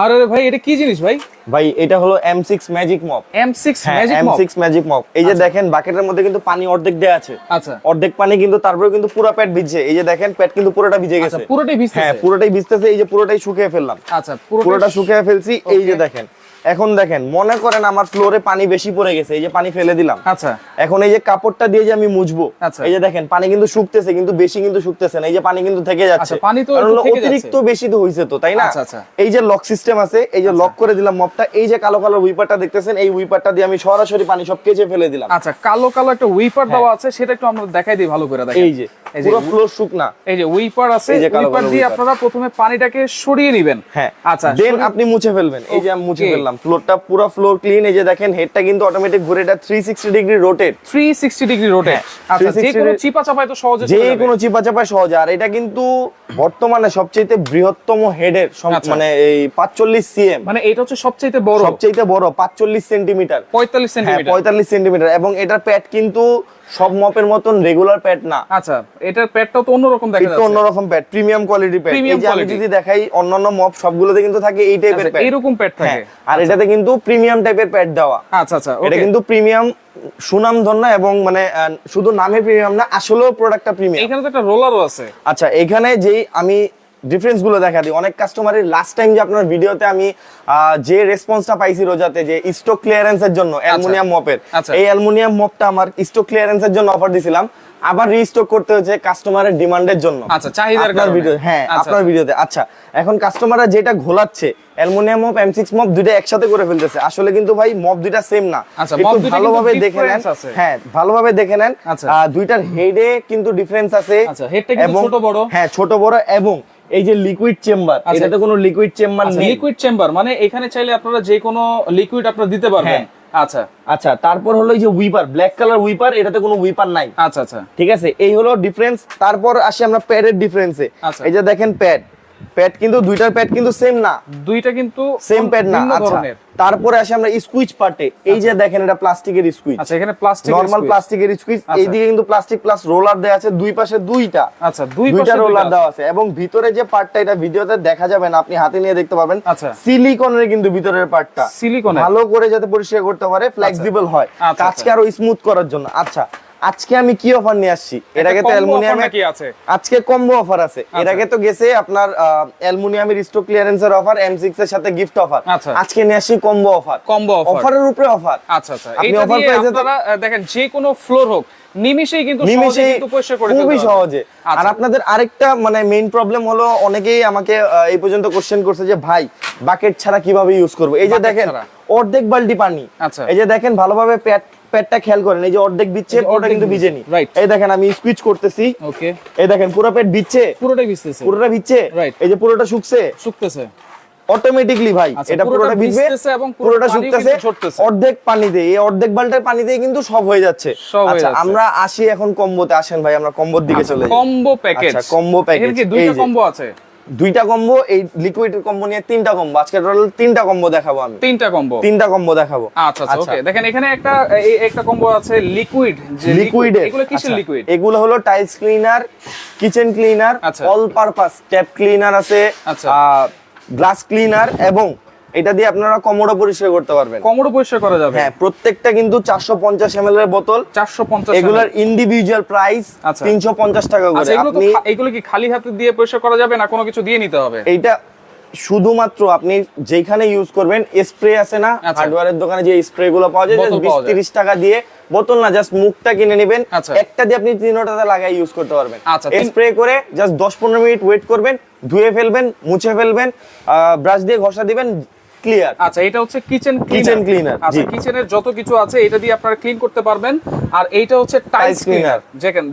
আরে ভাই এটা কি জিনিস ভাই? ভাই এটা হলো M six magic mop M six হ্যাঁ magic M mop six magic mop এই যে দেখেন বাকেটের মধ্যে কিন্তু পানি অর্ধেক দেয়া আছে। আচ্ছা। অর্ধেক পানি কিন্তু তারপরে কিন্তু পুরো প্যাট ভিজছে। এই যে দেখেন প্যাট কিন্তু পুরোটা ভিজে আচ্ছা গেছে। পুরোটাই ভিজতেছে? হ্যাঁ পুরোটাই ভিজতেছে এই যে পুরোটাই শুকিয়ে ফেললাম। আচ্ছা পুরোটা শুকিয়ে ফেলছি এই যে দেখেন। এখন দেখেন মনে করেন আমার ফ্লোরে পানি বেশি পড়ে গেছে এই যে পানি ফেলে দিলাম। আচ্ছা। এখন এই যে কাপড়টা দিয়ে যে আমি মুছবো আচ্ছা। এই যে দেখেন পানি কিন্তু শুকতেছে কিন্তু বেশি কিন্তু শুকতেছে না এই যে পানি কিন্তু থেকে যাচ্ছে। আচ্ছা, পানি তো অতিরিক্ত বেশি তো হইছে তো তাই না? আচ্ছা। এই যে লক সিস্টেম আছে এই যে লক করে দিলাম মপটা এই যে কালো কালো উইপারটা দেখতেছেন এই উইপারটা দিয়ে আমি সরাসরি পানি সব কেচে ফেলে দিলাম। আচ্ছা কালো কালো একটা উইপার দেওয়া আছে সেটা একটু আমরা দেখাই দিই ভালো করে দেখেন। হ্যাঁ। এই যে। পুরো ফ্লোর শুকনা। এই যে উইপার আছে উইপার দিয়ে আপনারা প্রথমে পানিটাকে সরিয়ে নেবেন। হ্যাঁ। আচ্ছা দেন আপনি মুছে ফেলবেন। এই যে আমি মুছে ফেললাম। ফ্লোরটা পুরো ফ্লোর ক্লিন এই যে দেখেন হেডটা কিন্তু অটোমেটিক ঘুরে এটা 360 ডিগ্রি রোটেট 360 ডিগ্রি রোটেট আচ্ছা যে কোনো চিপা চাপায় তো সহজে যে কোনো চিপা চাপা সহজ। আর এটা কিন্তু বর্তমানে সবচেয়ে বৃহত্তম হেডের আচ্ছা। মানে এই 45 সিএম মানে এটা হচ্ছে সবচেয়ে বড়। সবচেয়ে বড় 45 সেন্টিমিটার 45 হ্যাঁ সেন্টিমিটার 45 সেন্টিমিটার এবং এটার প্যাড কিন্তু সব মপের মতন রেগুলার প্যাড না। আচ্ছা এটার প্যাডটাও তো অন্যরকম দেখা যাচ্ছে। অন্যরকম প্যাড প্রিমিয়াম কোয়ালিটি প্যাড এই যে আমি যদি দেখাই অন্যান্য মপ সবগুলোতে কিন্তু থাকে এই টাইপের আচ্ছা, প্যাড এরকম প্যাড থাকে। আর এটাতে কিন্তু প্রিমিয়াম টাইপের প্যাড দেওয়া। আচ্ছা আচ্ছা এটা কিন্তু প্রিমিয়াম সুনামধন্য এবং মানে শুধু নামে প্রিমিয়াম না আসলেও প্রোডাক্টটা প্রিমিয়াম এখানে তো একটা রোলারও আছে। আচ্ছা এখানে যেই আমি ডিফারেন্সগুলো দেখা দিই অনেক কাস্টমারের লাস্ট টাইম যে আপনার ভিডিওতে আমি যে রেসপন্সটা পাইছি রোজাতে যে স্টক ক্লিয়ারেন্সের জন্য অ্যালুমিনিয়াম মপের আচ্ছা। এই অ্যালুমিনিয়াম মপটা আমার স্টক ক্লিয়ারেন্সের জন্য অফার দিছিলাম আবার রিস্টক করতে হচ্ছে কাস্টমারের ডিমান্ডের জন্য আচ্ছা, চাহিদার আপনার। ভিডিও হ্যাঁ আচ্ছা, আপনার আচ্ছা। ভিডিওতে আচ্ছা এখন কাস্টমাররা যেটা ঘোলাচ্ছে aluminium mop M six mop দুইটা একসাথে করে ফেলতেছে আসলে কিন্তু ভাই মপ দুইটা সেম না আচ্ছা, একটু ভালোভাবে দেখে নেন। হ্যাঁ ভালোভাবে দেখে নেন আচ্ছা। দুইটার হেডে কিন্তু ডিফারেন্স আছে আচ্ছা, এবং- ছোট বড়। হ্যাঁ ছোট বড় এবং এই যে লিকুইড চেম্বার এটা এটাতে কোনো লিকুইড চেম্বার নেই। লিকুইড চেম্বার মানে এখানে চাইলে আপনারা যে কোনো লিকুইড আপনারা দিতে পারবেন। আচ্ছা। আচ্ছা তারপর হলো এই যে উইপার ব্ল্যাক কালার উইপার এটাতে কোনো উইপার নাই। আচ্ছা আচ্ছা। ঠিক আছে? এই হলো ডিফারেন্স তারপর আসি আমরা প্যাডের ডিফারেন্সে আচ্ছা। এই যে দেখেন প্যাড প্যাড কিন্তু দুইটার প্যাড কিন্তু সেম না। দুইটা কিন্তু সেম প্যাড না আচ্ছা। তারপরে আসি আমরা স্কুইচ পার্টে এই যে দেখেন এটা প্লাস্টিকের স্কুইচ আচ্ছা এখানে প্লাস্টিক নরমাল প্লাস্টিকের স্কুইচ আচ্ছা। এইদিকে কিন্তু প্লাস্টিক প্লাস রোলার দেওয়া আছে দুই পাশে দুইটা। আচ্ছা দুই দুইটা পাশে রোলার দেওয়া আছে। এবং ভিতরে যে পার্টটা এটা ভিডিওতে দেখা যাবে না আপনি হাতে নিয়ে দেখতে পাবেন। আচ্ছা। সিলিকনের কিন্তু ভিতরের পার্টটা সিলিকনের ভালো করে যাতে পরিষ্কার করতে পারে ফ্লেক্সিবল হয়। আচ্ছা, কাজকে আরও স্মুথ করার জন্য। আচ্ছা আজকে আমি কি অফার নিয়ে আসছি? এর আগে তো অ্যালুমিনিয়াম কি আছে? আজকে কম্বো অফার আছে। এর আগে তো গেছে আপনার অ্যালুমিনিয়ামের স্টক ক্লিয়ারেন্সের অফার এম সিক্স এর সাথে গিফট অফার আচ্ছা। আজকে নিয়ে আসছি কম্বো অফার কম্বো অফার অফারের উপরে অফার আচ্ছা আচ্ছা। আপনি আপনারা আহ, দেখেন যে কোনো ফ্লোর হোক নিমিশেই কিন্তু সহজে কিন্তু পরিষ্কার করে খুবই সহজে। আর আচ্ছা। আপনাদের আরেকটা মানে মেইন প্রবলেম হলো অনেকেই আমাকে এই পর্যন্ত কোশ্চেন করছে যে ভাই বাকেট ছাড়া কীভাবে ইউজ করব? এই যে দেখেন। অর্ধেক বালতি পানি। আচ্ছা। এই যে দেখেন ভালোভাবে প্যাট প্যাটটা খেয়াল করেন এই যে অর্ধেক বিচ্ছে ওটা অর্ধেক কিন্তু ভিজেনি। এই দেখেন আমি সুইচ করতেছি। ওকে এই দেখেন পুরো পেট বিচ্ছে পুরোটাই ভিজতেছে। পুরোটা ভিজছে। এই যে পুরোটা শুকছে। শুকতেছে। অটোমেটিকলি ভাই আচ্ছা, এটা পুরোটা পুরোটা ভিজবে এবং পুরোটা শুকতেছে। অর্ধেক পানি দিয়ে এই অর্ধেক বাল্টের পানি দিয়ে কিন্তু সব হয়ে যাচ্ছে। সব আচ্ছা আমরা আসি এখন কম্বোতে আসেন ভাই আমরা কম্বোর দিকে চলে যাই। কম্বো প্যাকেজ আচ্ছা, combo package, কি দুইটা কম্বো আছে? দুইটা কম্বো এই লিকুইড কম্বো নিয়ে তিনটা কম্বো আজকে টোটাল তিনটা কম্বো দেখাবো আমি। তিনটা কম্বো তিনটা কম্বো দেখাবো। আচ্ছা আচ্ছা ওকে দেখেন এখানে একটা এই একটা কম্বো আছে লিকুইড যে লিকুইড এগুলো কিসের লিকুইড এগুলো হলো টাইলস ক্লিনার কিচেন ক্লিনার আচ্ছা। অল পারপাস ট্যাপ ক্লিনার আছে আচ্ছা। গ্লাস ক্লিনার এবং এটা দিয়ে আপনারা কমোডো পরিষ্কার করতে পারবেন। কমোডো পরিষ্কার করা যাবে। হ্যাঁ প্রত্যেকটা কিন্তু চারশো পঞ্চাশ এম এর বোতল। 450 এগুলোর ইন্ডিভিজুয়াল প্রাইস আচ্ছা। তিনশো পঞ্চাশ টাকা করে। আচ্ছা আপনি এগুলো কি খালি হাতে দিয়ে পরিষ্কার করা যাবে না কোনো কিছু দিয়ে নিতে হবে? এইটা শুধুমাত্র আপনি যেখানে ইউজ করবেন স্প্রে আছে না? আচ্ছা। হার্ডওয়্যারের দোকানে যে স্প্রে গুলো পাওয়া যায় বিশ। তিরিশ টাকা দিয়ে বোতল না জাস্ট মুখটা কিনে নেবেন। আচ্ছা। একটা দিয়ে আপনি তিনোটাতে লাগাই ইউজ করতে পারবেন। আচ্ছা, স্প্রে করে জাস্ট দশ পনেরো মিনিট ওয়েট করবেন ধুয়ে ফেলবেন মুছে ফেলবেন ব্রাশ দিয়ে ঘষা দিবেন ক্লিয়ার আচ্ছা এটা হচ্ছে কিচেন কিচেন ক্লিনার আচ্ছা কিচেনের যত কিছু আছে এটা দিয়ে আপনারা ক্লিন করতে পারবেন। আর এইটা হচ্ছে টাইলস ক্লিনার। দেখেন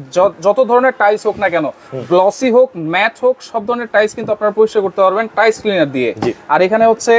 যত ধরনের টাইলস হোক না কেন গ্লসি হোক ম্যাট হোক সব ধরনের টাইলস কিন্তু আপনারা পরিষ্কার করতে পারবেন টাইলস ক্লিনার দিয়ে। আর এখানে হচ্ছে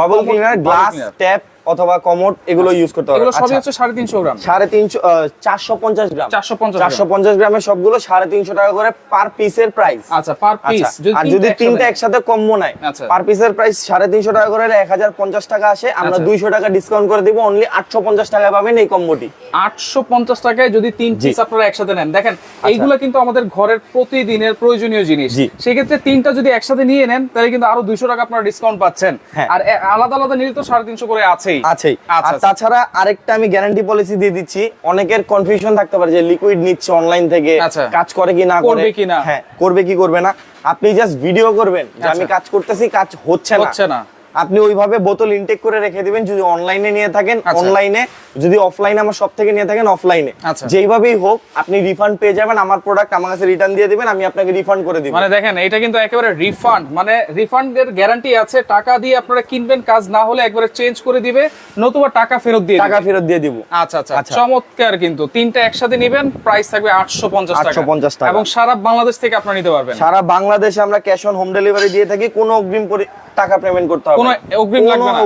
বাবল ক্লিনার গ্লাস ট্যাপ অথবা কমোড এগুলো ইউজ করতে এগুলো সবই আচ্ছা, হচ্ছে সাড়ে তিনশো গ্রাম। সাড়ে তিনশো চারশো পঞ্চাশ গ্রাম। 450 চারশো পঞ্চাশ গ্রামের সবগুলো সাড়ে তিনশো টাকা করে পার পিসের প্রাইস আচ্ছা পার পিস আচ্ছা আর যদি তিনটা একসাথে কম্বো নেয় আচ্ছা। পার পিসের প্রাইস সাড়ে তিনশো টাকা করে এক হাজার পঞ্চাশ টাকা আসে। আমরা আচ্ছা। দুইশো টাকা ডিসকাউন্ট করে দিব অনলি আটশো পঞ্চাশ টাকা পাবেন এই কম্বোটি। আটশো পঞ্চাশ টাকায় যদি তিন পিস আপনারা একসাথে নেন। দেখেন এইগুলো কিন্তু আমাদের ঘরের প্রতিদিনের প্রয়োজনীয় জিনিস। সেক্ষেত্রে তিনটা যদি একসাথে নিয়ে নেন তাহলে কিন্তু আরও দুইশো টাকা আপনারা ডিসকাউন্ট পাচ্ছেন। হ্যাঁ। আর আলাদা আলাদা নিলে তো সাড়ে তিনশো করে আছেই আছেই আচ্ছা, আর আচ্ছা। তাছাড়া আরেকটা আমি গ্যারান্টি পলিসি দিয়ে দিচ্ছি অনেকের কনফিউশন থাকতে পারে যে লিকুইড নিচ্ছে অনলাইন থেকে আচ্ছা। কাজ করে কি না করে করবে কি না? হ্যাঁ করবে কি করবে না আপনি জাস্ট ভিডিও করবেন যে আমি। কাজ করতেছি কাজ হচ্ছে না হচ্ছে না আপনি ওইভাবে বোতল ইনটেক করে রেখে দিবেন যদি অনলাইনে নিয়ে থাকেন আচ্ছা। অনলাইনে যদি অফলাইনে আমার সব থেকে নিয়ে থাকেন অফলাইনে আচ্ছা। যেইভাবেই হোক আপনি রিফান্ড পেয়ে যাবেন আমার প্রোডাক্ট আমার কাছে রিটার্ন দিয়ে দিবেন আমি আপনাকে রিফান্ড করে দিব মানে দেখেন এটা কিন্তু একেবারে রিফান্ড মানে রিফান্ডের গ্যারান্টি আছে টাকা দিয়ে আপনারা কিনবেন কাজ না হলে একবারে চেঞ্জ করে দিবে নতুবা টাকা ফেরত দিয়ে টাকা ফেরত দিয়ে দিব আচ্ছা আচ্ছা আচ্ছা। চমৎকার কিন্তু তিনটা একসাথে নেবেন প্রাইস থাকবে আটশো পঞ্চাশ টাকা 850 টাকা। এবং সারা বাংলাদেশ থেকে আপনারা নিতে পারবেন সারা বাংলাদেশে আমরা ক্যাশ অন হোম ডেলিভারি দিয়ে থাকি কোনো অগ্রিম টাকা পেমেন্ট করতে হবে কোনো অগ্রিম লাগবে না।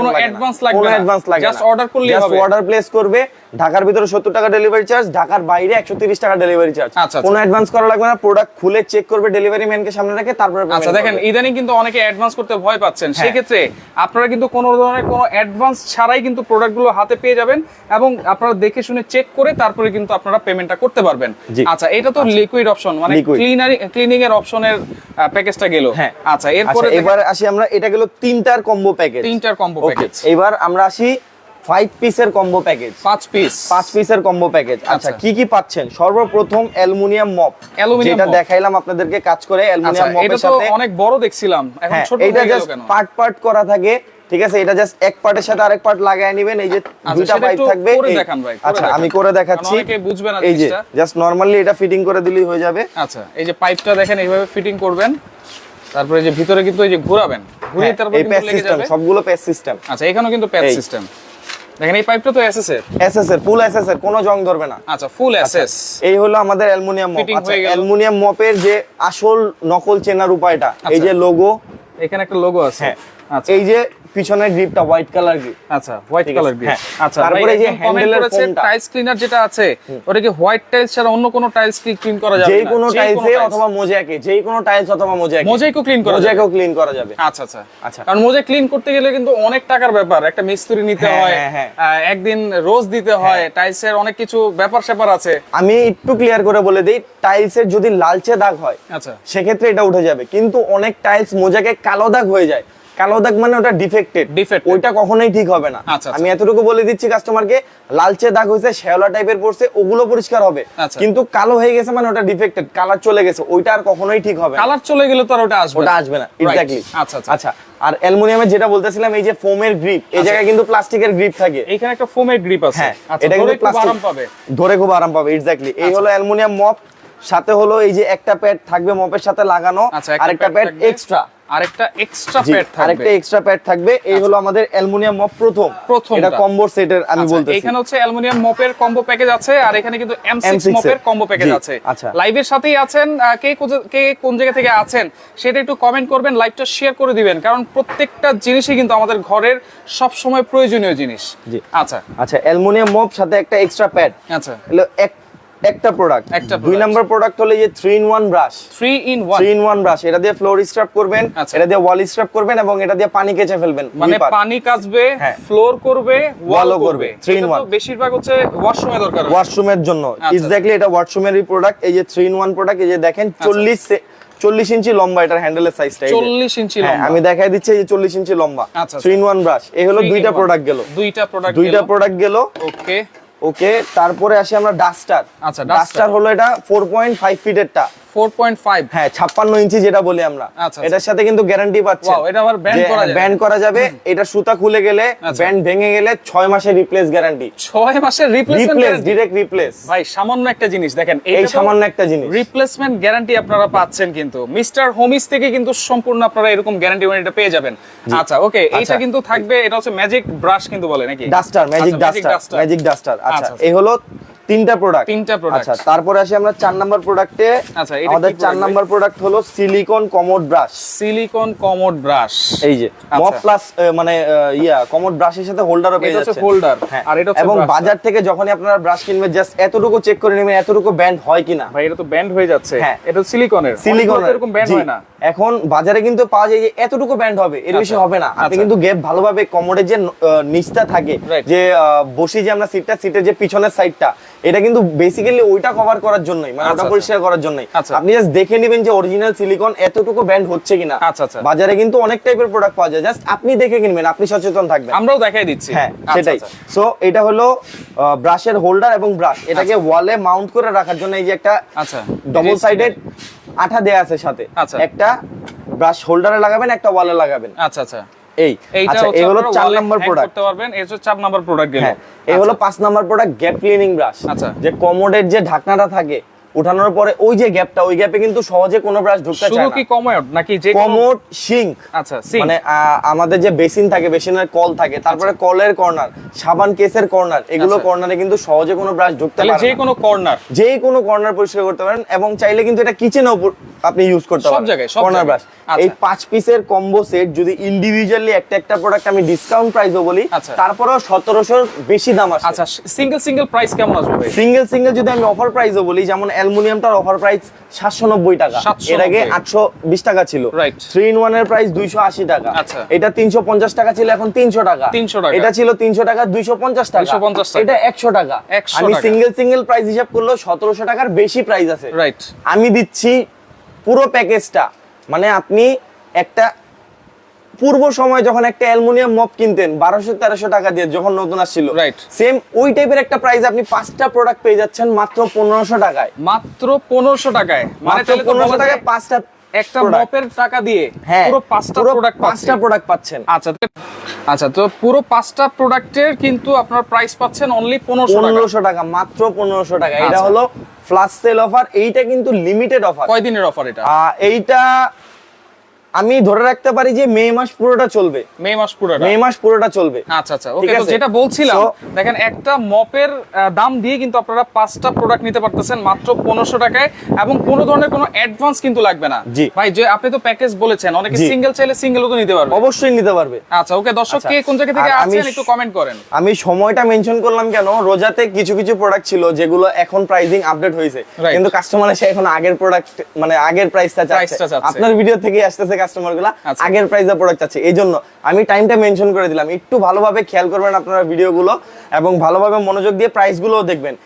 কোনো লাগবে না। লাগবে না। অ্যাডভান্স লাগবে জাস্ট অর্ডার করলেই হবে। অর্ডার প্লেস করবে ঢাকার ভিতরে 70 টাকা ডেলিভারি চার্জ ঢাকার বাইরে 130 টাকা ডেলিভারি চার্জ আচ্ছা, আচ্ছা। কোনো অ্যাডভান্স করা লাগবে না প্রোডাক্ট খুলে চেক করবে ডেলিভারি ম্যানকে সামনে রেখে তারপরে আচ্ছা দেখেন। ইদানিং কিন্তু অনেকে অ্যাডভান্স করতে ভয় পাচ্ছেন। হ্যাঁ। সেক্ষেত্রে আপনারা কিন্তু কোনো ধরনের কোনো অ্যাডভান্স ছাড়াই কিন্তু প্রোডাক্টগুলো হাতে পেয়ে যাবেন এবং আপনারা দেখে শুনে চেক করে তারপরে কিন্তু আপনারা পেমেন্টটা করতে পারবেন। আচ্ছা এটা তো লিকুইড অপশন মানে। ক্লিনারি ক্লিনিং এর অপশনের প্যাকেজটা গেল। হ্যাঁ। আচ্ছা এরপরে আচ্ছা এবার আসি আমরা এটা গেল তিনটার কম্বো প্যাকেজ তিনটার কম্বো প্যাকেজ এবার আমরা আসি ফাইভ পিসের কম্বো প্যাকেজ পাঁচ পিস পাঁচ পিসের কম্বো প্যাকেজ আচ্ছা। আচ্ছা। কি কি পাচ্ছেন? সর্বপ্রথম অ্যালুমিনিয়াম মপ। যেটা। দেখাইলাম আপনাদেরকে কাজ করে আচ্ছা অ্যালুমিনিয়াম মপের সাথে। অনেক বড় দেখছিলাম। এখন হ্যাঁ ছোট এটা জাস্ট পার্ট পার্ট করা থাকে ঠিক আছে? এটা জাস্ট এক পার্টের সাথে আরেক পার্ট লাগায় নেবেন। এই যে দুইটা পাইপ থাকবে। আচ্ছা আমি করে দেখাচ্ছি। এই যে জাস্ট নরমালি এটা ফিটিং করে দিলেই হয়ে যাবে। আচ্ছা এই যে পাইপটা দেখেন এইভাবে ফিটিং করবেন। তারপরে এই যে ভিতরে কিন্তু এই যে ঘোরাবেন ঘুরিয়ে হ্যাঁ, তারপর সবগুলো প্যাচ সিস্টেম আচ্ছা এখানেও কিন্তু প্যাচ সিস্টেম দেখেন এই পাইপটা তো এসএস এর। এসএস এর ফুল এসএস এর কোনো জং ধরবে না। আচ্ছা ফুল এসএস এই হলো আমাদের অ্যালুমিনিয়াম মপ। আচ্ছা। অ্যালুমিনিয়াম মপের যে আসল নকল চেনার উপায়টা এই আচ্ছা। যে লোগো এখানে একটা লোগো আছে। হ্যাঁ। আচ্ছা। এই যে পিছনের গ্রিপটা হোয়াইট কালার গ্রিপ আচ্ছা হোয়াইট কালার হ্যাঁ। আচ্ছা তারপরে যে করেছে foamটা। টাইলস ক্লিনার যেটা আছে ওটা কি হোয়াইট টাইলস ছাড়া অন্য কোনো টাইলস কি ক্লিন করা যাবে যে কোনো টাইলসে অথবা মোজাইকে যে কোনো টাইলস অথবা মোজাইকে মোজাইকও ক্লিন করা যাবে। মোজাইকেও ক্লিন করা যাবে। আচ্ছা আচ্ছা। আচ্ছা। কারণ মোজাইক ক্লিন করতে গেলে কিন্তু অনেক টাকার ব্যাপার। একটা মিস্ত্রি নিতে হ্যাঁ, হয় হ্যাঁ, হ্যাঁ। একদিন রোজ দিতে হয়। টাইলসের অনেক কিছু ব্যাপার স্যাপার আছে। আমি একটু ক্লিয়ার করে বলে দিই টাইলসের যদি লালচে দাগ হয় আচ্ছা। সেক্ষেত্রে এটা উঠে যাবে। কিন্তু অনেক টাইলস মোজাকে কালো দাগ হয়ে যায়। কালো দাগ মানে ওটা ডিফেক্টেড Defected। ওইটা কখনোই ঠিক হবে না। আচ্ছা, আচ্ছা। আমি এতটুকু বলে দিচ্ছি কাস্টমারকে লালচে দাগ হয়েছে শ্যাওলা টাইপের পড়ছে ওগুলো পরিষ্কার হবে। আচ্ছা। কিন্তু কালো হয়ে গেছে মানে ওটা ডিফেক্টেড কালার চলে গেছে ওইটা আর কখনোই ঠিক হবে কালার চলে গেলে তো আর ওটা আসবে ওটা আসবে না এক্স্যাক্টলি আচ্ছা আচ্ছা। আর অ্যালুমিনিয়ামের যেটা বলতেছিলাম এই যে ফোমের গ্রিপ এই। জায়গায় কিন্তু প্লাস্টিকের গ্রিপ থাকে। এখানে একটা ফোমের গ্রিপ আছে। হ্যাঁ এটা ধরে কিন্তু খুব আরাম পাবে। ধরে খুব আরাম পাবে এক্স্যাক্টলি এই হলো অ্যালুমিনিয়াম মপ সাথে হলো এই যে একটা প্যাড থাকবে মপের সাথে লাগানো আর একটা প্যাড এক্সট্রা আরেকটা এক্সট্রা প্যাড থাকবে। আরেকটা এক্সট্রা প্যাড থাকবে। এই হলো আমাদের অ্যালুমিনিয়াম মপ প্রথম। প্রথমটা। এটা কম্বো সেটের আমি আচ্ছা, বলতেছি। এখানে হচ্ছে অ্যালুমিনিয়াম মপের কম্বো প্যাকেজ আছে আর এখানে কিন্তু M6 M6 মপের কম্বো প্যাকেজ আছে। আচ্ছা। লাইভের সাথেই আছেন কে কে কোন জায়গা থেকে আছেন সেটা একটু কমেন্ট করবেন লাইভটা শেয়ার করে দিবেন কারণ প্রত্যেকটা জিনিসই কিন্তু আমাদের ঘরের সব সময় প্রয়োজনীয় জিনিস। জি। আচ্ছা। আচ্ছা অ্যালুমিনিয়াম মপ সাথে একটা এক্সট্রা প্যাড আচ্ছা। এক একটা প্রোডাক্ট একটা দুই নাম্বার প্রোডাক্ট হলো যে three in one brush 3 in 1 three in one brush এটা দিয়ে ফ্লোর স্ক্রাব করবেন আচ্ছা। এটা দিয়ে ওয়াল স্ক্রাব করবেন এবং এটা দিয়ে পানি কেচে ফেলবেন মানে পানি কাচবে হ্যাঁ। ফ্লোর করবে ওয়ালও করবে। এটা তো one। বেশিরভাগ হচ্ছে ওয়াশরুমে দরকার ওয়াশরুমের জন্য। আচ্ছা। এক্স্যাক্টলি এটা ওয়াশরুমেরই প্রোডাক্ট এই যে থ্রি ইন ওয়ান প্রোডাক্ট এই যে দেখেন চল্লিশ চল্লিশ ইঞ্চি লম্বা এটার হ্যান্ডেলের সাইজটা 40 ইঞ্চি হ্যাঁ আমি দেখাই দিচ্ছি এই চল্লিশ ইঞ্চি লম্বা। আচ্ছা, থ্রি ইন ওয়ান ব্রাশ এই হলো দুইটা প্রোডাক্ট গেল। দুইটা প্রোডাক্ট দুইটা প্রোডাক্ট গেল। ওকে ওকে তারপরে আসি আমরা ডাস্টার আচ্ছা, ডাস্টার হলো এটা ফোর পয়েন্ট ফাইভ ফিটেরটা 4.5 হ্যাঁ ছাপ্পান্ন ইঞ্চি যেটা বলি আমরা। আচ্ছা, এটার সাথে কিন্তু গ্যারান্টি পাচ্ছে। Wow, এটা আবার band করা যাবে। ব্যান্ড করা যাবে এটা সুতা খুলে গেলে আচ্ছা। ব্যান্ড ভেঙে গেলে ছয় মাসের রিপ্লেস গ্যারান্টি 6 মাসের রিপ্লেসমেন্ট রিপ্লেস ডিরেক্ট রিপ্লেস ভাই সামান্য একটা জিনিস দেখেন এই সামান্য একটা জিনিস। রিপ্লেসমেন্ট গ্যারান্টি আপনারা পাচ্ছেন কিন্তু। মিস্টার হোমিস থেকে কিন্তু সম্পূর্ণ আপনারা এরকম গ্যারান্টি ওয়ারেন্টিটা পেয়ে যাবেন। আচ্ছা ওকে এইটা আচ্ছা। কিন্তু থাকবে এটা হচ্ছে ম্যাজিক ব্রাশ কিন্তু বলে নাকি? ডাস্টার ম্যাজিক আচ্ছা, ডাস্টার ম্যাজিক ডাস্টার আচ্ছা আচ্ছা, আচ্ছা। এই হলো তিনটা প্রোডাক্ট তিনটা প্রোডাক্ট আচ্ছা তারপরে আসি আমরা চার নাম্বার প্রোডাক্টে আচ্ছা, এটা আমাদের চার নাম্বার প্রোডাক্ট হলো silicone commode brush silicone commode brush এই যে মপ প্লাস মানে ইয়া কমোড ব্রাশের সাথে হোল্ডারও পেয়ে এটা হচ্ছে যাচ্ছে। হোল্ডার হ্যাঁ। আর এটা এবং বাজার থেকে যখনই আপনারা ব্রাশ কিনবেন জাস্ট এতটুকু চেক করে নেবেন এতটুকু ব্যান্ড হয় কিনা। ভাই এটা তো ব্যান্ড হয়ে যাচ্ছে। হ্যাঁ। এটা সিলিকনের সিলিকন এরকম ব্যান্ড হয় না। এখন বাজারে কিন্তু পাওয়া যায় যে এতটুকু ব্যান্ড হবে এর বেশি আচ্ছা, হবে না। আপনি আচ্ছা। কিন্তু গ্যাপ ভালোভাবে কমোডের যে নিচটা থাকে যে বসি যে আমরা সিটটা সিটের যে পিছনের সাইডটা এটা কিন্তু বেসিক্যালি ওইটা কভার করার জন্যই মানে আচ্ছা, ওটা আচ্ছা। পরিষ্কার করার জন্যই। আচ্ছা। আপনি জাস্ট দেখে নেবেন যে অরিজিনাল সিলিকন এতটুকু ব্যান্ড হচ্ছে কিনা। আচ্ছা, আচ্ছা। বাজারে কিন্তু অনেক টাইপের প্রোডাক্ট পাওয়া যায়। জাস্ট আপনি দেখে কিনবেন আপনি সচেতন থাকবেন। আমরাও দেখাই দিচ্ছি। হ্যাঁ আচ্ছা, সেটাই। আচ্ছা। সো এটা হলো ব্রাশের হোল্ডার এবং ব্রাশ এটাকে ওয়ালে মাউন্ট করে রাখার জন্য এই যে একটা আচ্ছা। ডবল সাইডেড আঠা দেয়া আছে সাথে। আচ্ছা। একটা ব্রাশ হোল্ডারে লাগাবেন একটা ওয়ালে লাগাবেন। আচ্ছা আচ্ছা। এই আচ্ছা এই হলো আপনারা চার নাম্বার প্রোডাক্ট করতে পারবেন এই হচ্ছে চার নাম্বার প্রোডাক্ট গেল। হ্যাঁ এই হলো পাঁচ number product gap cleaning brush আচ্ছা। যে কমোডের যে ঢাকনাটা থাকে উঠানোর পরে ওই যে গ্যাপটা ওই গ্যাপে কিন্তু সহজে কোনো ব্রাশ ঢুকতে চায় কি কমোড নাকি যে কমোড সিঙ্ক। আচ্ছা মানে আমাদের যে বেসিন থাকে বেসিনের কল থাকে তারপরে কলের কর্নার সাবান কেসের কর্নার এগুলো আচ্ছা। কর্নারে কিন্তু সহজে কোনো ব্রাশ ঢুকতে পারে যে কোনো কর্নার। যে কোনো কর্নার পরিষ্কার করতে পারেন এবং চাইলে কিন্তু এটা কিচেনেও আপনি ইউজ করতে পারেন সব জায়গায়, কর্নার ব্রাশ আচ্ছা। এই পাঁচ পিসের কম্বো সেট যদি ইন্ডিভিজুয়ালি একটা একটা প্রোডাক্ট আমি ডিসকাউন্ট প্রাইসও বলি আচ্ছা। তারপরেও সতেরোশোর বেশি দাম আছে আচ্ছা সিঙ্গেল সিঙ্গেল প্রাইস কেমন আসবে সিঙ্গেল সিঙ্গেল যদি আমি অফার প্রাইসও বলি যেমন অ্যালুমিনিয়ামটার অফার প্রাইস সাতশো নব্বই টাকা। 790 এর আগে আটশো বিশ টাকা ছিল. থ্রি ইন ওয়ানের প্রাইস দুইশো আশি টাকা। আচ্ছা। এটা তিনশো পঞ্চাশ টাকা ছিল এখন তিনশো টাকা। 300 টাকা। এটা ছিল তিনশো টাকা দুইশো পঞ্চাশ টাকা। 250 টাকা। এটা একশো টাকা। 100 আমি সিঙ্গেল সিঙ্গেল প্রাইস হিসাব করলেও সতেরোশো টাকার বেশি প্রাইস আছে। রাইট আমি দিচ্ছি পুরো প্যাকেজটা মানে আপনি একটা পূর্ব সময় যখন একটা অ্যালুমিনিয়াম মপ কিনতেন বারোশো তেরোশো টাকা দিয়ে যখন নতুন আসছিল রাইট সেম ওই টাইপের একটা প্রাইস আপনি পাঁচটা প্রোডাক্ট পেয়ে যাচ্ছেন মাত্র পনেরোশো টাকায়। মাত্র পনেরোশো টাকায়। মানে পনেরোশো টাকায় পাঁচটা একটা মপের টাকা দিয়ে হ্যাঁ পুরো পাঁচটা প্রোডাক্ট পাঁচটা প্রোডাক্ট পাচ্ছেন। আচ্ছা আচ্ছা তো পুরো পাঁচটা প্রোডাক্টের কিন্তু আপনার প্রাইস পাচ্ছেন অনলি পনেরোশো টাকা। পনেরোশো টাকা মাত্র পনেরোশো টাকা। এটা আচ্ছা। হলো ফ্লাশ সেল অফার এইটা কিন্তু লিমিটেড অফার কয়দিনের অফার এটা? এইটা আমি ধরে রাখতে পারি যে মে মাস পুরোটা চলবে। মে মাস পুরোটা। মে মাস পুরোটা চলবে। আচ্ছা আচ্ছা ওকে তো যেটা বলছিলাম দেখেন একটা মপের দাম দিয়ে কিন্তু আপনারা পাঁচটা প্রোডাক্ট নিতে পারতেছেন মাত্র পনেরোশো টাকায় এবং কোনো ধরনের কোনো অ্যাডভান্স কিন্তু লাগবে না। ভাই যে আপনি তো প্যাকেজ বলেছেন অনেকে সিঙ্গেল চাইলে সিঙ্গেলও তো নিতে পারবে। অবশ্যই নিতে পারবে। আচ্ছা ওকে দর্শক আচ্ছা। কে কোন জায়গা থেকে আছেন একটু কমেন্ট করেন। আমি সময়টা মেনশন করলাম কেন? রোজাতে কিছু কিছু প্রোডাক্ট ছিল যেগুলো এখন প্রাইসিং আপডেট হয়েছে। কিন্তু কাস্টমার এসে এখন আগের প্রোডাক্ট মানে আগের প্রাইসটা চাচ্ছে। আপনার ভিডিও থেকে আসতেছে কাস্টমারগুলা আচ্ছা। আগের প্রাইসে প্রোডাক্ট চাচ্ছে এই জন্য আমি টাইমটা মেনশন করে দিলাম। একটু ভালোভাবে খেয়াল করবেন আপনারা ভিডিওগুলো এবং ভালোভাবে মনোযোগ দিয়ে প্রাইসগুলো দেখবেন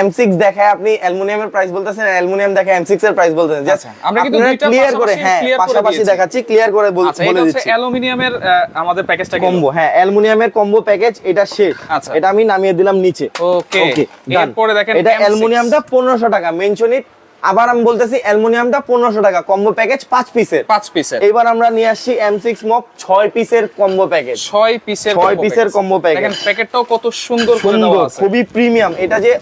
এম সিক্স দেখায় আপনি অ্যালুমিনিয়ামের প্রাইস বলতেছেন অ্যালুমিনিয়াম দেখায় এম সিক্স এর প্রাইস বলতেছেন। আচ্ছা, আমরা কিন্তু ক্লিয়ার করে হ্যাঁ পাশাপাশি দেখাচ্ছি ক্লিয়ার করে বল- আচ্ছা বলে দিচ্ছি। অ্যালুমিনিয়ামের আমাদের প্যাকেজটা কম্বো হ্যাঁ অ্যালুমিনিয়ামের কম্বো প্যাকেজ এটা শেষ। এটা আমি নামিয়ে দিলাম নিচে। ওকে done. এরপরে দেখেন এটা M6 অ্যালুমিনিয়ামটা পনেরোশো টাকা। মেনশন ইট আবার আমি বলতেছি অ্যালুমিনিয়ামটা পনেরোশো টাকা কম্বো প্যাকেজ পাঁচ পিসের পাঁচ পিসের এবার আমরা নিয়ে আসছি এম সিক্স মপ ছয় পিসের কম্বো প্যাকেজ ছয় পিসের ছয় পিসের কম্বো প্যাকেজ প্যাকেটটাও কত সুন্দর সুন্দর খুবই প্রিমিয়াম এটা যে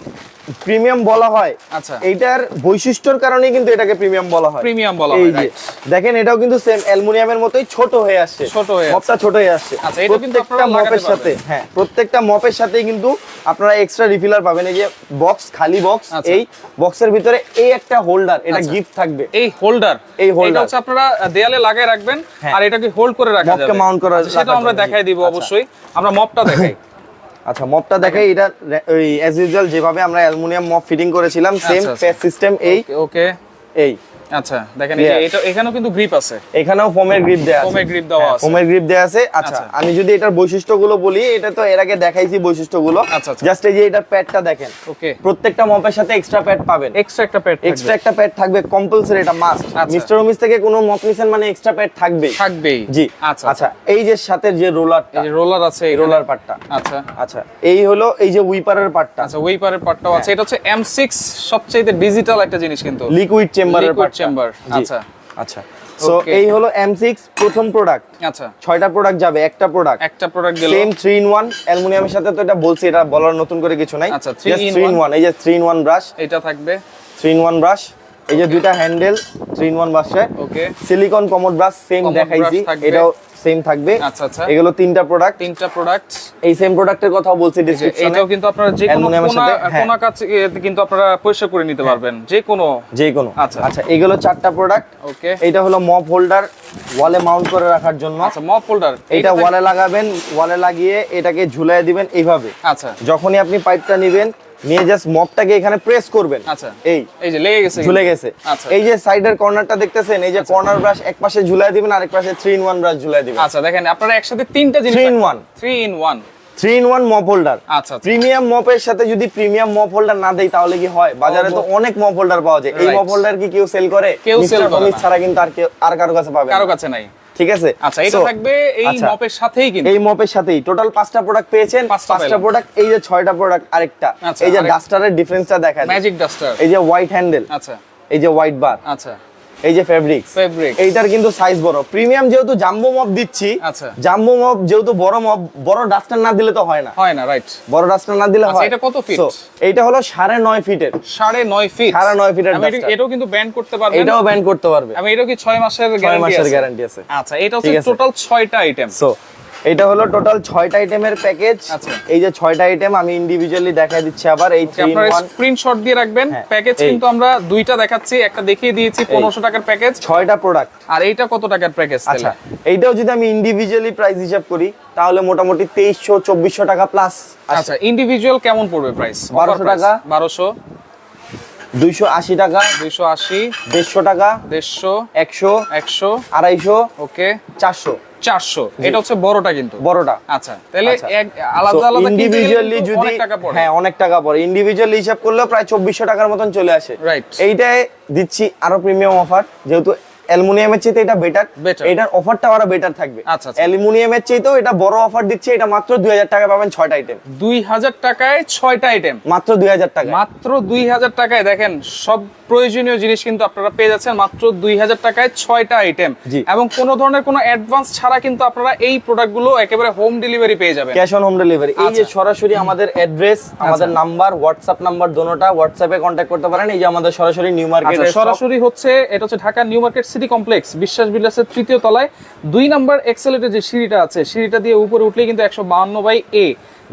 প্রিমিয়াম বলা হয় আচ্ছা। এইটার বৈশিষ্ট্যর কারণেই কিন্তু এটাকে প্রিমিয়াম বলা হয় Premium বলা হয়, right. দেখেন এটাও কিন্তু সেম অ্যালুমিনিয়ামের মতোই ছোট হয়ে আসছে ছোট হয়ে মপটা ছোট হয়ে আসছে আচ্ছা, এটা কিন্তু প্রত্যেকটা মপের সাথে হ্যাঁ প্রত্যেকটা মপের সাথেই কিন্তু আপনারা এক্সট্রা রিফিলার পাবেন এই যে বক্স খালি বক্স আচ্ছা। এই বক্সের ভিতরে এই একটা হোল্ডার এটা আচ্ছা। গিফট থাকবে এই হোল্ডার এই হোল্ডার এটা হচ্ছে আপনারা দেয়ালে লাগিয়ে রাখবেন হ্যাঁ। আর এটাকে হোল্ড করে রাখা যাবে মপকে মাউন্ট করা- আচ্ছা, সেটা রাখার আমরা দেখাই দিব আচ্ছা। অবশ্যই আমরা মপটা দেখাই আচ্ছা মপটা দেখে এটা এই ওই অ্যাজ ইউজুয়াল যেভাবে আমরা অ্যালুমিনিয়াম মপ ফিটিং করেছিলাম সেম আচ্ছা, আচ্ছা। সিস্টেম এই। ওকে এই। আচ্ছা দেখেন এই যে এটা এখানেও কিন্তু গ্রিপ আছে। এখানেও ফোমের গ্রিপ দেওয়া আছে। ফোমের grip দেওয়া হ্যাঁ, আছে। ফোমের গ্রিপ দেওয়া আছে। আচ্ছা আচ্ছা। আমি যদি এটার বৈশিষ্ট্যগুলো বলি এটা তো এর আগে দেখাইছি বৈশিষ্ট্যগুলো। আচ্ছা, আচ্ছা। জাস্ট এই যে এটার প্যাডটা দেখেন। ওকে প্রত্যেকটা মপের সাথে এক্সট্রা প্যাড পাবেন। এক্সট্রা একটা প্যাড এক্সট্রা একটা প্যাড থাকবে কম্পালসরি এটা মাস্ট আচ্ছা। মিস্টার অমিস থেকে কোনো মপ নিছেন মানে এক্সট্রা প্যাড থাকবে থাকবেই। জি। আচ্ছা আচ্ছা এই যে সাথে যে রোলারটা এই রোলার আছে এই। রোলার পার্টটা আচ্ছা। আচ্ছা এই হলো এই যে উইপারের পার্টটা আচ্ছা ওয়েপারের পার্টটাও হ্যাঁ। আছে এটা হচ্ছে M6 সবচেয়ে ডিজিটাল একটা জিনিস কিন্তু। লিকুইড চেম্বারের Liquid chamber, আচ্ছা। আচ্ছা। সো এই হলো M6 প্রথম প্রোডাক্ট আচ্ছা। ছয়টা প্রোডাক্ট যাবে একটা প্রোডাক্ট একটা প্রোডাক্ট গেল। সেম 3 ইন 1 অ্যালুমিনিয়ামের সাথে তো এটা বলছি এটা বলার নতুন করে কিছু নাই। আচ্ছা, 3 ইন one। ওয়ান এই যে 3 ইন ওয়ান ব্রাশ এটা থাকবে। 3 ইন ওয়ান ব্রাশ এই যে দুইটা handle 3 in one ব্রাশে okay silicone commode brush same দেখাইছি এটাও সেম থাকবে। আচ্ছা, আচ্ছা। এগুলো তিনটা প্রোডাক্ট তিনটা প্রোডাক্ট এই সেম প্রোডাক্টের কথাও বলছি ডিসক্রিপশনে এটাও কিন্তু আপনারা যে কোনো এর কোনা হ্যাঁ। কাজ কিন্তু আপনারা পরিষ্কার করে নিতে পারবেন যে কোনো। যে কোনো। আচ্ছা। আচ্ছা এগুলো চারটা প্রোডাক্ট ওকে। এটা হলো মপ হোল্ডার ওয়ালে মাউন্ট করে রাখার জন্য। আচ্ছা মপ হোল্ডার এটা ওয়ালে লাগাবেন ওয়ালে লাগিয়ে এটাকে ঝুলাই দিবেন এইভাবে। আচ্ছা। যখনই আপনি পাইপটা নেবেন নিয়ে জাস্ট মপটাকে এখানে প্রেস করবেন। আচ্ছা। এই। এই যে লেগে গেছে। ঝুলে গেছে। আচ্ছা। এই যে সাইডের কর্নারটা দেখতেছেন এই যে কর্নার ব্রাশ এক পাশে ঝুলাই দিবেন আরেক পাশে থ্রি ইন ওয়ান ব্রাশ ঝুলাই দিবেন। আচ্ছা দেখেন আপনারা একসাথে তিনটা জিনিস Three in one. Three in one three in one mop holder আচ্ছা আচ্ছা। প্রিমিয়াম মপের সাথে যদি প্রিমিয়াম মপ হোল্ডার না দেই তাহলে কি হয়? বাজারে তো অনেক মপ হোল্ডার পাওয়া যায়। এই. মপ হোল্ডার কি কেউ সেল করে? কেউ sell করে ছাড়া কিন্তু আর আর কারও কাছে পাবে কারও কাছে নাই। ঠিক আছে? আচ্ছা এটা থাকবে এই আচ্ছা, মপের সাথেই কিন্তু। এই মপের সাথেই। টোটাল পাঁচটা প্রোডাক্ট পেয়েছেন? পাঁচটা প্রোডাক্ট এই যে ছয়টা প্রোডাক্ট আরেকটা। আচ্ছা, এই যে ডাস্টারের ডিফারেন্সটা দেখা ম্যাজিক ডাস্টার এই যে হোয়াইট হ্যান্ডেল আচ্ছা। এই যে হোয়াইট বার আচ্ছা। এই যে ফেব্রিক ফেব্রিক এইটার কিন্তু সাইজ বড়। প্রিমিয়াম যেহেতু জাম্বো মপ দিচ্ছি আচ্ছা। জাম্বো মপ যেহেতু বড় মপ বড় ডাস্টার না দিলে তো হয় না। হয় না রাইট বড় ডাস্টার না দিলে আচ্ছা, হয়। এটা কত ফিট এইটা হলো সাড়ে নয় ফিটের সাড়ে নয় ফিট সাড়ে নয় ফিটের আমি এটা- এটাও কিন্তু ব্যান্ড করতে পারবে এটাও ব্যান্ড করতে পারবে। আমি এটাও কি ছয় মাসের ছয় গ্যারান্টি মাসের গ্যারান্টি আছে। আচ্ছা এটা হচ্ছে টোটাল ছয়টা আইটেম সো এটা হলো টোটাল ছয়টা আইটেমের প্যাকেজ আচ্ছা। এই যে ছয়টা আইটেম আমি ইন্ডিভিজুয়ালি দেখাই দিচ্ছি আবার এই আপনারা স্ক্রিনশট দিয়ে রাখবেন। প্যাকেজ কিন্তু আমরা দুইটা দেখাচ্ছি একটা দেখিয়ে দিয়েছি পনেরোশো টাকার প্যাকেজ ছয়টা প্রোডাক্ট আর এইটা কত টাকার প্যাকেজ আচ্ছা এইটাও যদি আমি ইন্ডিভিজুয়ালি প্রাইস হিসাব করি তাহলে মোটামুটি তেইশশো চব্বিশশো টাকা প্লাস আচ্ছা ইন্ডিভিজুয়াল কেমন পড়বে প্রাইস 1200 টাকা। বারোশো? দুইশো আশি টাকা। দুইশো আশি? দেড়শো টাকা। দেড়শো? একশো। একশো? আড়াইশো। ওকে চারশো। চারশো। এটা হচ্ছে বড়টা কিন্তু। বড়টা। আচ্ছা তাহলে আচ্ছা। আলাদা আলাদা ইন্ডিভিজুয়ালি যদি হ্যাঁ অনেক টাকা পড়ে। ইন্ডিভিজুয়ালি হিসাব করলেও প্রায় চব্বিশশো টাকার মতন চলে আসে। রাইট এইটাই দিচ্ছি আরও প্রিমিয়াম অফার যেহেতু অ্যালুমিনিয়ামের চেয়ে এটা বেটার এটার অফারটা আরও বেটার থাকবে। আচ্ছা, আচ্ছা। অ্যালুমিনিয়ামের চেয়েতেও এটা বড় অফার দিচ্ছে এটা মাত্র দুই হাজার টাকা পাবেন ছয়টা আইটেম দুই হাজার টাকায় ছয়টা আইটেম মাত্র দুই হাজার টাকা মাত্র দুই হাজার টাকায় দেখেন সব প্রয়োজনীয় জিনিস কিন্তু আপনারা পেয়ে যাচ্ছেন মাত্র দুই হাজার টাকায় ছয়টা আইটেম এবং কোনো ধরনের কোনো অ্যাডভান্স ছাড়া কিন্তু আপনারা এই প্রোডাক্টগুলো একেবারে হোম ডেলিভারি পেয়ে যাবেন। ক্যাশ অন হোম ডেলিভারি এই যে আচ্ছা। সরাসরি আমাদের অ্যাড্রেস আমাদের নাম্বার হোয়াটসঅ্যাপ নাম্বার দোনোটা হোয়াটসঅ্যাপে কন্ট্যাক্ট করতে পারেন। এই যে আমাদের সরাসরি নিউ আচ্ছা মার্কেটের সরাসরি হচ্ছে এটা হচ্ছে Dhaka new market city complex বিশ্বাস বিলাসের তৃতীয় তলায় দুই নাম্বার এক্সেলেটের যে সিঁড়িটা আছে সিঁড়িটা দিয়ে উপরে উঠলে কিন্তু একশো বাহান্ন বাই এ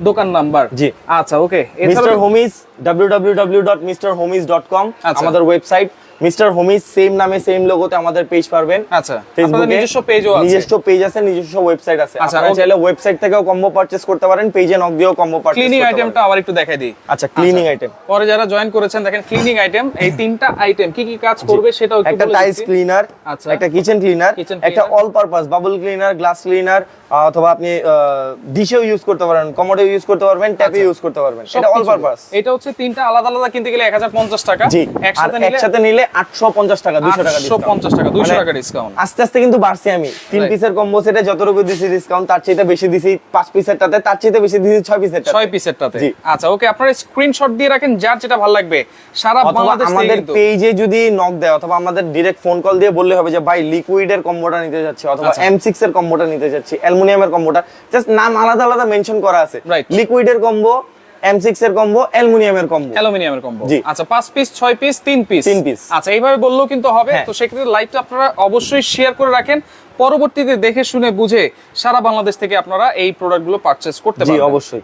দোকান নাম্বার। জি। আচ্ছা okay. Mister Homies W W W dot mister Homies dot com আমাদের ওয়েবসাইট মিস্টার হোমিস সেম নামে সেম লোগোতে আমাদের পেজ পারবেন। আচ্ছা ফেসবুকে নিজস্ব পেজও আছে? নিজস্ব পেজ আছে নিজস্ব ওয়েবসাইট আছে। আচ্ছা, আপনারা চাইলে ওয়েবসাইট থেকেও কম্বো পারচেজ করতে পারেন পেজে নক দিয়েও কম্বো পারচেজ ক্লিনিং আইটেমটা আবার একটু দেখাই দিই। আচ্ছা ক্লিনিং আইটেম পরে যারা জয়েন করেছেন দেখেন ক্লিনিং আইটেম এই তিনটা আইটেম কি কি কাজ করবে সেটাও একটু একটা টাইলস ক্লিনার আচ্ছা। একটা কিচেন ক্লিনার একটা all purpose bubble cleaner glass cleaner অথবা আপনি ডিশেও ইউজ করতে পারেন কমোডেও ইউজ করতে পারবেন ট্যাপে আচ্ছা। ইউজ করতে পারবেন। এটা অল পারপাস এটা হচ্ছে তিনটা আলাদা আলাদা কিনতে গেলে এক হাজার পঞ্চাশ টাকা। জি একসাথে নিলে একসাথে নিলে আটশো পঞ্চাশ টাকা দুশো টাকা discount। পঞ্চাশ টাকা মানে টাকা ডিসকাউন্ট আস্তে আস্তে কিন্তু বাড়ছে আমি। তিন পিসের কম্বো সেটে যতটুকু দিছি ডিসকাউন্ট তার বেশি দিছি পাঁচ পিসেরটাতে তার বেশি দিছি ছয় পিসেরটাতে ছয়। আচ্ছা ওকে আপনারা স্ক্রিনশট দিয়ে রাখেন যার যেটা ভালো লাগবে। সারা বাংলাদেশ আমাদের পেজে যদি নক দেয় অথবা আমাদের ডিরেক্ট ফোন কল দিয়ে বললে হবে যে ভাই লিকুইডের কম্বোটা নিতে যাচ্ছি অথবা। এম সিক্স এর কম্বোটা নিতে যাচ্ছি অ্যালুমিনিয়ামের কম্বোটা জাস্ট নাম আলাদা আলাদা মেনশন করা আছে. লিকুইডের কম্বো এম সিক্স এর কম্বো অ্যালুমিনিয়ামের কম্বো অ্যালুমিনিয়ামের কম্বো জি। আচ্ছা 5 পিস ছয় পিস তিন পিস তিন পিস আচ্ছা এইভাবে বললেও কিন্তু হবে। হ্যাঁ। তো সেক্ষেত্রে লাইভটা আপনারা অবশ্যই শেয়ার করে রাখেন। পরবর্তীতে দেখে শুনে বুঝে সারা বাংলাদেশ থেকে আপনারা এই প্রোডাক্টগুলো পারচেজ করতে জি অবশ্যই।